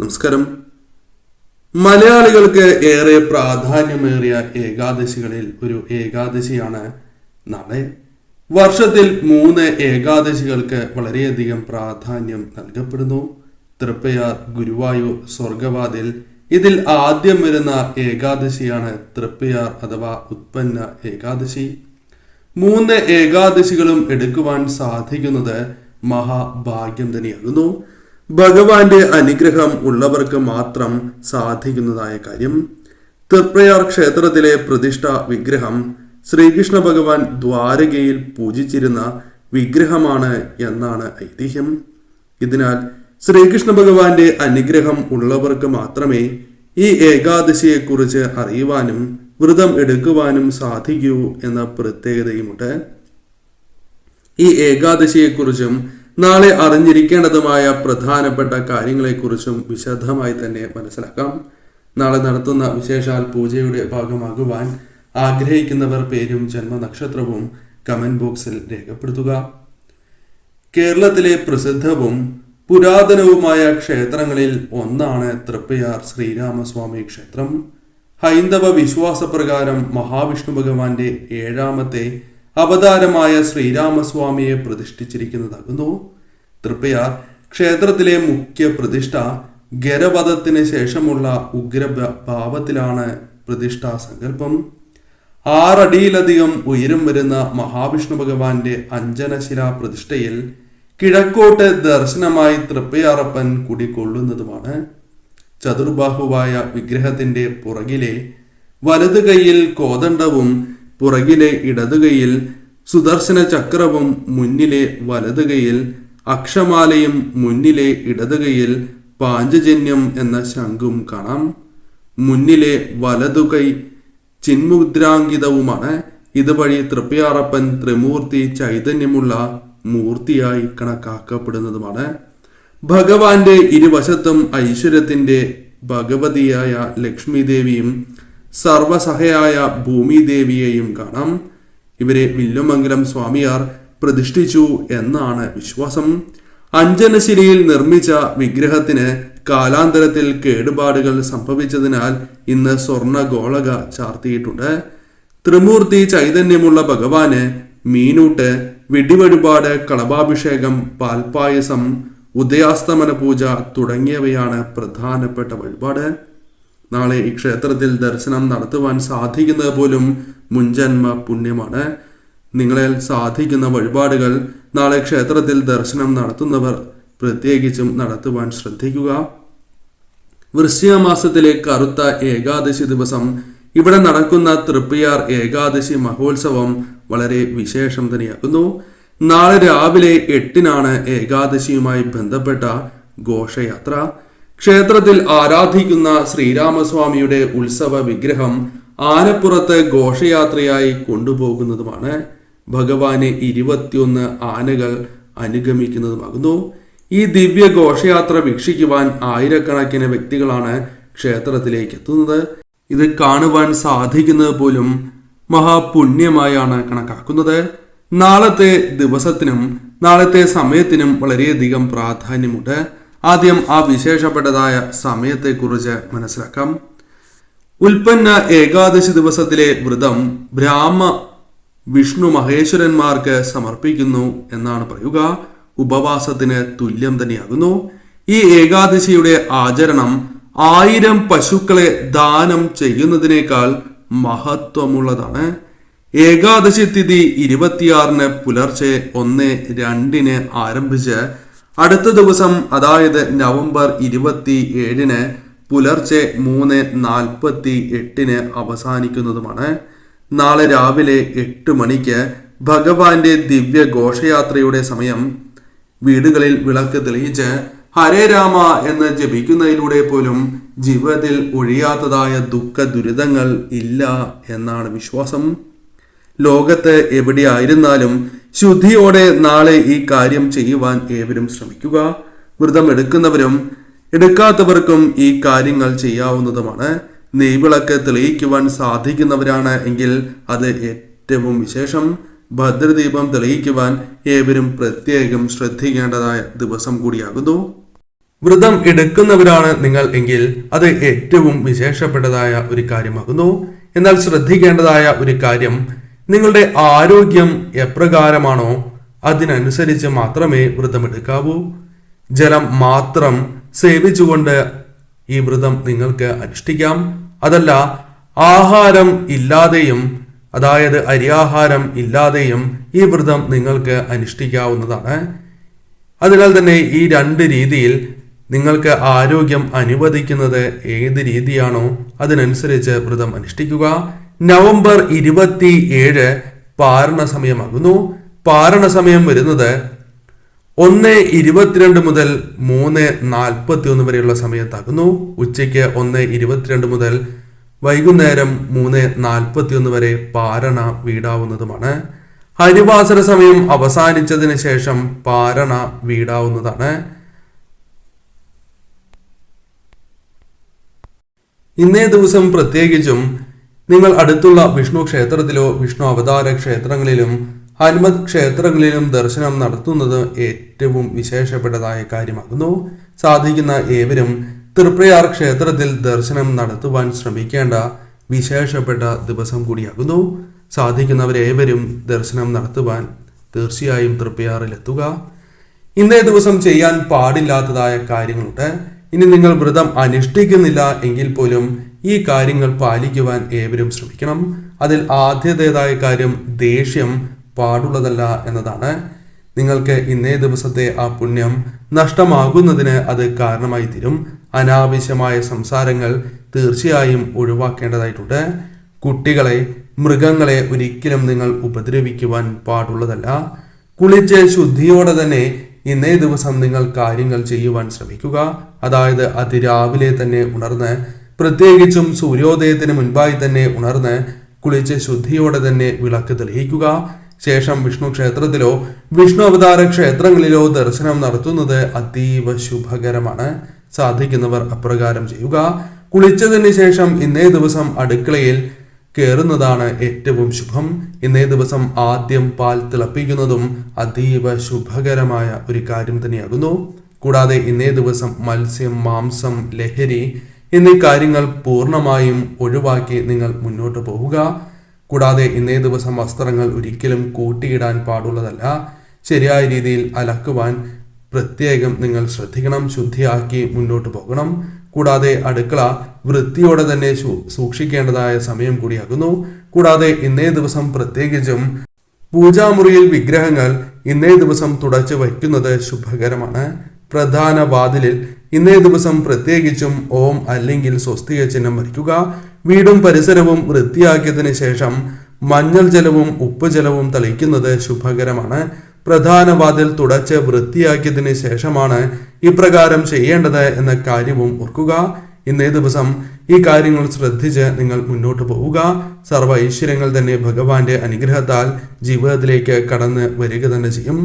നമസ്കാരം. മലയാളികൾക്ക് ഏറെ പ്രാധാന്യമേറിയ ഏകാദശികളിൽ ഒരു ഏകാദശിയാണ് നാളെ. വർഷത്തിൽ മൂന്ന് ഏകാദശികൾക്ക് വളരെയധികം പ്രാധാന്യം നൽകപ്പെടുന്നു. തൃപ്പയാർ ഗുരുവായൂർ സ്വർഗവാതിൽ ഇതിൽ ആദ്യം വരുന്ന ഏകാദശിയാണ് തൃപ്പയാർ അഥവാ ഉത്പന്ന ഏകാദശി. മൂന്ന് ഏകാദശികളും എടുക്കുവാൻ സാധിക്കുന്നത് മഹാഭാഗ്യം തന്നെയാകുന്നു. ഭഗവാന്റെ അനുഗ്രഹം ഉള്ളവർക്ക് മാത്രം സാധിക്കുന്നതായ കാര്യം. തൃപ്രയാർ ക്ഷേത്രത്തിലെ പ്രതിഷ്ഠ വിഗ്രഹം ശ്രീകൃഷ്ണ ഭഗവാൻ ദ്വാരകയിൽ പൂജിച്ചിരുന്ന വിഗ്രഹമാണ് എന്നാണ് ഐതിഹ്യം. ഇതിനാൽ ശ്രീകൃഷ്ണ ഭഗവാന്റെ അനുഗ്രഹം ഉള്ളവർക്ക് മാത്രമേ ഈ ഏകാദശിയെക്കുറിച്ച് അറിയുവാനും വ്രതം എടുക്കുവാനും സാധിക്കൂ എന്ന പ്രത്യേകതയുമുണ്ട്. ഈ ഏകാദശിയെക്കുറിച്ചും നാളെ അറിഞ്ഞിരിക്കേണ്ടതുമായ പ്രധാനപ്പെട്ട കാര്യങ്ങളെക്കുറിച്ചും വിശദമായി തന്നെ മനസ്സിലാക്കാം. നാളെ നടത്തുന്ന വിശേഷാൽ പൂജയുടെ ഭാഗമാകുവാൻ ആഗ്രഹിക്കുന്നവർ പേരും ജന്മനക്ഷത്രവും കമന്റ് ബോക്സിൽ രേഖപ്പെടുത്തുക. കേരളത്തിലെ പ്രസിദ്ധവും പുരാതനവുമായ ക്ഷേത്രങ്ങളിൽ ഒന്നാണ് തൃപ്പയാർ ശ്രീരാമസ്വാമി ക്ഷേത്രം. ഹൈന്ദവ വിശ്വാസപ്രകാരം മഹാവിഷ്ണു ഭഗവാന്റെ ഏഴാമത്തെ അവതാരമായ ശ്രീരാമസ്വാമിയെ പ്രതിഷ്ഠിച്ചിരിക്കുന്നതാകുന്നു. തൃപ്പയ ക്ഷേത്രത്തിലെ മുഖ്യ പ്രതിഷ്ഠ ഗരവധത്തിന് ശേഷമുള്ള ഉഗ്ര ഭാവത്തിലാണ് പ്രതിഷ്ഠാ സങ്കല്പം. ആറടിയിലധികം ഉയരം വരുന്ന മഹാവിഷ്ണു ഭഗവാന്റെ അഞ്ജനശില പ്രതിഷ്ഠയിൽ കിഴക്കോട്ട് ദർശനമായി തൃപ്പയാറപ്പൻ കുടികൊള്ളുന്നതുമാണ്. ചതുർബാഹുവായ വിഗ്രഹത്തിന്റെ പുറകിലെ വലതു കൈയിൽ കോദണ്ഡവും പുറകിലെ ഇടതുകൈയിൽ സുദർശന ചക്രവും മുന്നിലെ വലതുകൈയിൽ അക്ഷമാലയും മുന്നിലെ ഇടതുകൈയിൽ പാഞ്ചജന്യം എന്ന ശംഖും കാണാം. മുന്നിലെ വലതുകൈ ചിന്മുദ്രാങ്കിതവുമാണ്. ഇതുവഴി തൃപ്പയാറപ്പൻ ത്രിമൂർത്തി ചൈതന്യമുള്ള മൂർത്തിയായി കണക്കാക്കപ്പെടുന്നതുമാണ്. ഭഗവാന്റെ ഇരുവശത്തും ഐശ്വര്യത്തിന്റെ ഭഗവതിയായ ലക്ഷ്മി ദേവിയും സർവസഹയായ ഭൂമിദേവിയെയും കാണാം. ഇവരെ വില്ലുമംഗലം സ്വാമിയാർ പ്രതിഷ്ഠിച്ചു എന്നാണ് വിശ്വാസം. അഞ്ജനശിലയിൽ നിർമ്മിച്ച വിഗ്രഹത്തിന് കാലാന്തരത്തിൽ കേടുപാടുകൾ സംഭവിച്ചതിനാൽ ഇന്ന് സ്വർണ ഗോളക ചാർത്തിയിട്ടുണ്ട്. ത്രിമൂർത്തി ചൈതന്യമുള്ള ഭഗവാന് മീനൂട്ട് വെടിവഴിപാട് കളഭാഭിഷേകം പാൽപായസം ഉദയാസ്തമന പൂജ തുടങ്ങിയവയാണ് പ്രധാനപ്പെട്ട വഴിപാട്. നാളെ ഈ ക്ഷേത്രത്തിൽ ദർശനം നടത്തുവാൻ സാധിക്കുന്നത് പോലും മുൻജന്മ പുണ്യമാണ്. നിങ്ങളെ സാധിക്കുന്ന വഴിപാടുകൾ നാളെ ക്ഷേത്രത്തിൽ ദർശനം നടത്തുന്നവർ പ്രത്യേകിച്ചും നടത്തുവാൻ ശ്രദ്ധിക്കുക. വൃശ്ചിക മാസത്തിലെ കറുത്ത ഏകാദശി ദിവസം ഇവിടെ നടക്കുന്ന തൃപ്പിയാർ ഏകാദശി മഹോത്സവം വളരെ വിശേഷം തന്നെയാകുന്നു. നാളെ രാവിലെ എട്ടിനാണ് ഏകാദശിയുമായി ബന്ധപ്പെട്ട ഘോഷയാത്ര. ക്ഷേത്രത്തിൽ ആരാധിക്കുന്ന ശ്രീരാമസ്വാമിയുടെ ഉത്സവ വിഗ്രഹം ആനപ്പുറത്ത് ഘോഷയാത്രയായി കൊണ്ടുപോകുന്നതുമാണ്. ഭഗവാനെ ഇരുപത്തിയൊന്ന് ആനകൾ അനുഗമിക്കുന്നതുമാകുന്നു. ഈ ദിവ്യ ഘോഷയാത്ര വീക്ഷിക്കുവാൻ ആയിരക്കണക്കിന് വ്യക്തികളാണ് ക്ഷേത്രത്തിലേക്ക് എത്തുന്നത്. ഇത് കാണുവാൻ സാധിക്കുന്നത് പോലും മഹാപുണ്യമായാണ് കണക്കാക്കുന്നത്. നാളത്തെ ദിവസത്തിനും നാളത്തെ സമയത്തിനും വളരെയധികം പ്രാധാന്യമുണ്ട്. ആദ്യം ആ വിശേഷപ്പെട്ടതായ സമയത്തെക്കുറിച്ച് മനസ്സിലാക്കാം. ഉൽപ്പന്ന ഏകാദശി ദിവസത്തിലെ വ്രതം ബ്രാഹ്മ വിഷ്ണു മഹേശ്വരന്മാർക്ക് സമർപ്പിക്കുന്നു എന്നാണ് പറയുക. ഉപവാസത്തിന് തുല്യം തന്നെയാകുന്നു. ഈ ഏകാദശിയുടെ ആചരണം ആയിരം പശുക്കളെ ദാനം ചെയ്യുന്നതിനേക്കാൾ മഹത്വമുള്ളതാണ്. ഏകാദശി തിഥി ഇരുപത്തിയാറിന് പുലർച്ചെ ഒന്ന് രണ്ടിന് ആരംഭിച്ച് അടുത്ത ദിവസം അതായത് നവംബർ ഇരുപത്തി ഏഴിന് പുലർച്ചെ മൂന്ന് നാൽപ്പത്തി എട്ടിന് അവസാനിക്കുന്നതുമാണ്. നാളെ രാവിലെ എട്ട് മണിക്ക് ഭഗവാന്റെ ദിവ്യ ഘോഷയാത്രയുടെ സമയം. വീടുകളിൽ വിളക്ക് തെളിയിച്ച് ഹരേ രാമ എന്ന് ജപിക്കുന്നതിലൂടെ പോലും ജീവിതത്തിൽ ഒഴിയാത്തതായ ദുഃഖ ദുരിതങ്ങൾ ഇല്ല എന്നാണ് വിശ്വാസം. ലോകത്ത് എവിടെയായിരുന്നാലും ശുദ്ധിയോടെ നാളെ ഈ കാര്യം ചെയ്യുവാൻ ഏവരും ശ്രമിക്കുക. വ്രതം എടുക്കുന്നവരും എടുക്കാത്തവർക്കും ഈ കാര്യങ്ങൾ ചെയ്യാവുന്നതുമാണ്. നെയ്വിളക്ക് തെളിയിക്കുവാൻ സാധിക്കുന്നവരാണ് എങ്കിൽ അത് ഏറ്റവും വിശേഷം. ഭദ്രദീപം തെളിയിക്കുവാൻ ഏവരും പ്രത്യേകം ശ്രദ്ധിക്കേണ്ടതായ ദിവസം കൂടിയാകുന്നു. വ്രതം എടുക്കുന്നവരാണ് നിങ്ങൾ എങ്കിൽ അത് ഏറ്റവും വിശേഷപ്പെട്ടതായ ഒരു കാര്യമാകുന്നു. എന്നാൽ ശ്രദ്ധിക്കേണ്ടതായ ഒരു കാര്യം നിങ്ങളുടെ ആരോഗ്യം എപ്രകാരമാണോ അതിനനുസരിച്ച് മാത്രമേ വ്രതമെടുക്കാവൂ. ജലം മാത്രം സേവിച്ചുകൊണ്ട് ഈ വ്രതം നിങ്ങൾക്ക് അനുഷ്ഠിക്കാം. അതല്ല ആഹാരം ഇല്ലാതെയും അതായത് അരിയാഹാരം ഇല്ലാതെയും ഈ വ്രതം നിങ്ങൾക്ക് അനുഷ്ഠിക്കാവുന്നതാണ്. അതിനാൽ തന്നെ ഈ രണ്ട് രീതിയിൽ നിങ്ങൾക്ക് ആരോഗ്യം അനുവദിക്കുന്നത് ഏത് രീതിയാണോ അതിനനുസരിച്ച് വ്രതം അനുഷ്ഠിക്കുക. നവംബർ ഇരുപത്തി ഏഴ് പാരണ സമയമാകുന്നു. പാരണ സമയം വരുന്നത് ഒന്ന് ഇരുപത്തിരണ്ട് മുതൽ മൂന്ന് നാൽപ്പത്തി ഒന്ന് വരെയുള്ള സമയത്താകുന്നു. ഉച്ചയ്ക്ക് ഒന്ന് ഇരുപത്തിരണ്ട് മുതൽ വൈകുന്നേരം മൂന്ന് നാൽപ്പത്തി ഒന്ന് വരെ പാരണ വീടാവുന്നതുമാണ്. ഹരിവാസര സമയം അവസാനിച്ചതിന് ശേഷം പാരണ വീടാവുന്നതാണ്. ഇന്നേ ദിവസം പ്രത്യേകിച്ചും നിങ്ങൾ അടുത്തുള്ള വിഷ്ണു ക്ഷേത്രത്തിലോ വിഷ്ണു അവതാര ക്ഷേത്രങ്ങളിലും ഹനുമത് ക്ഷേത്രങ്ങളിലും ദർശനം നടത്തുന്നത് ഏറ്റവും വിശേഷപ്പെട്ടതായ കാര്യമാകുന്നു. സാധിക്കുന്ന ഏവരും തൃപ്രയാർ ക്ഷേത്രത്തിൽ ദർശനം നടത്തുവാൻ ശ്രമിക്കേണ്ട വിശേഷപ്പെട്ട ദിവസം കൂടിയാകുന്നു. സാധിക്കുന്നവരേവരും ദർശനം നടത്തുവാൻ തീർച്ചയായും തൃപ്രയാറിലെത്തുക. ഇന്നേ ദിവസം ചെയ്യാൻ പാടില്ലാത്തതായ കാര്യങ്ങളുണ്ട്. ഇനി നിങ്ങൾ വ്രതം അനുഷ്ഠിക്കുന്നില്ല എങ്കിൽ പോലും ഈ കാര്യങ്ങൾ പാലിക്കുവാൻ ഏവരും ശ്രമിക്കണം. അതിൽ ആദ്യത്തേതായ കാര്യം ദേഷ്യം പാടുള്ളതല്ല എന്നതാണ്. നിങ്ങൾക്ക് ഇന്നേ ദിവസത്തെ ആ പുണ്യം നഷ്ടമാകുന്നതിന് അത് കാരണമായി തീരും അനാവശ്യമായ സംസാരങ്ങൾ തീർച്ചയായും ഒഴിവാക്കേണ്ടതായിട്ടുണ്ട്. കുട്ടികളെ മൃഗങ്ങളെ ഒരിക്കലും നിങ്ങൾ ഉപദ്രവിക്കുവാൻ പാടുള്ളതല്ല. കുളിച്ച് ശുദ്ധിയോടെ തന്നെ ഇന്നേ ദിവസം നിങ്ങൾ കാര്യങ്ങൾ ചെയ്യുവാൻ ശ്രമിക്കുക. അതായത് അതിരാവിലെ തന്നെ ഉണർന്ന് പ്രത്യേകിച്ചും സൂര്യോദയത്തിന് മുൻപായി തന്നെ ഉണർന്ന് കുളിച്ച് ശുദ്ധിയോടെ തന്നെ വിളക്ക് തെളിയിക്കുക. ശേഷം വിഷ്ണു ക്ഷേത്രത്തിലോ വിഷ്ണു അവതാര ക്ഷേത്രങ്ങളിലോ ദർശനം നടത്തുന്നത് അതീവ ശുഭകരമാണ്. സാധിക്കുന്നവർ അപ്രകാരം ചെയ്യുക. കുളിച്ചതിന് ശേഷം ഇന്നേ ദിവസം അടുക്കളയിൽ കയറുന്നതാണ് ഏറ്റവും ശുഭം. ഇന്നേ ദിവസം ആദ്യം പാൽ തിളപ്പിക്കുന്നതും അതീവ ശുഭകരമായ ഒരു കാര്യം തന്നെയാകുന്നു. കൂടാതെ ഇന്നേ ദിവസം മത്സ്യം മാംസം ലഹരി എന്നീ കാര്യങ്ങൾ പൂർണമായും ഒഴിവാക്കി നിങ്ങൾ മുന്നോട്ട് പോവുക. കൂടാതെ ഇന്നേ ദിവസം വസ്ത്രങ്ങൾ ഒരിക്കലും കൂട്ടിയിടാൻ പാടുള്ളതല്ല. ശരിയായ രീതിയിൽ അലക്കുവാൻ പ്രത്യേകം നിങ്ങൾ ശ്രദ്ധിക്കണം ശുദ്ധിയാക്കി മുന്നോട്ട് പോകണം. കൂടാതെ അടുക്കള വൃത്തിയോടെ തന്നെ സൂക്ഷിക്കേണ്ടതായ സമയം കൂടിയാകുന്നു. കൂടാതെ ഇന്നേ ദിവസം പ്രത്യേകിച്ചും പൂജാമുറിയിൽ വിഗ്രഹങ്ങൾ ഇന്നേ ദിവസം തുടച്ചു വയ്ക്കുന്നത് ശുഭകരമാണ്. പ്രധാന വാതിലിൽ ഇന്നേ ദിവസം പ്രത്യേകിച്ചും ഓം അല്ലെങ്കിൽ സ്വസ്തിക ചിഹ്നം വയ്ക്കുക വീടും പരിസരവും വൃത്തിയാക്കിയതിനു ശേഷം മഞ്ഞൾ ജലവും ഉപ്പ് ജലവും തളിക്കുന്നത് ശുഭകരമാണ്. പ്രധാന വാതിൽ തുടച്ച് വൃത്തിയാക്കിയതിന് ശേഷമാണ് ഇപ്രകാരം ചെയ്യേണ്ടത് എന്ന കാര്യവും ഓർക്കുക. ഇന്നേ ദിവസം ഈ കാര്യങ്ങൾ ശ്രദ്ധിച്ച് നിങ്ങൾ മുന്നോട്ട് പോവുക. സർവ ഐശ്വര്യങ്ങൾ തന്നെ ഭഗവാന്റെ അനുഗ്രഹത്താൽ ജീവിതത്തിലേക്ക് കടന്ന് വരിക തന്നെ ചെയ്യും.